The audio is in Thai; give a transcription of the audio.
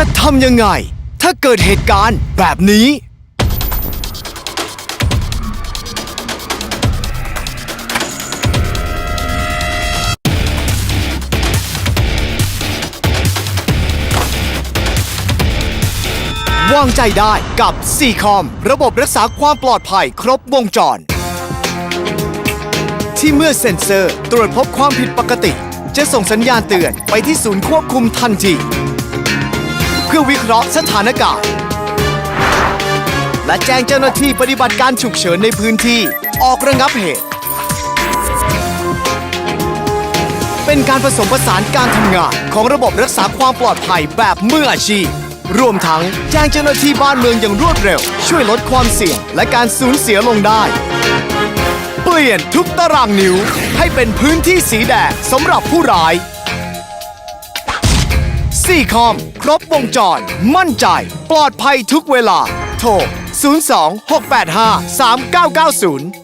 จะทำยังไง ถ้าเกิดเหตุการณ์แบบนี้ วางใจได้กับ c ีคอมระบบรักษาความปลอดภัยครบวงจร ที่เมื่อเซ็นเซอร์ตรวจพบความผิดปกติ จะส่งสัญญาณเตือนไปที่ศูนย์ควบคุมทันที พื่อวิเคราะห์สถานการณ์ และแจ้งเจ้าหน้าที่ปฏิบัติการฉุกเฉินในพื้นที่ออกระงับเหตุ เป็นการผสมผสานการทำงานของระบบรักษาความปลอดภัยแบบมืออาชีพ รวมทั้งแจ้งเจ้าหน้าที่บ้านเมืองอย่างรวดเร็ว ช่วยลดความเสี่ยงและการสูญเสียลงได้เปลี่ยนทุกตารางนิ้วให้เป็นพื้นที่สีแดงสำหรับผู้ร้าย ซีคอม ครบวงจร มั่นใจ ปลอดภัยทุกเวลา โทร 02 685 3990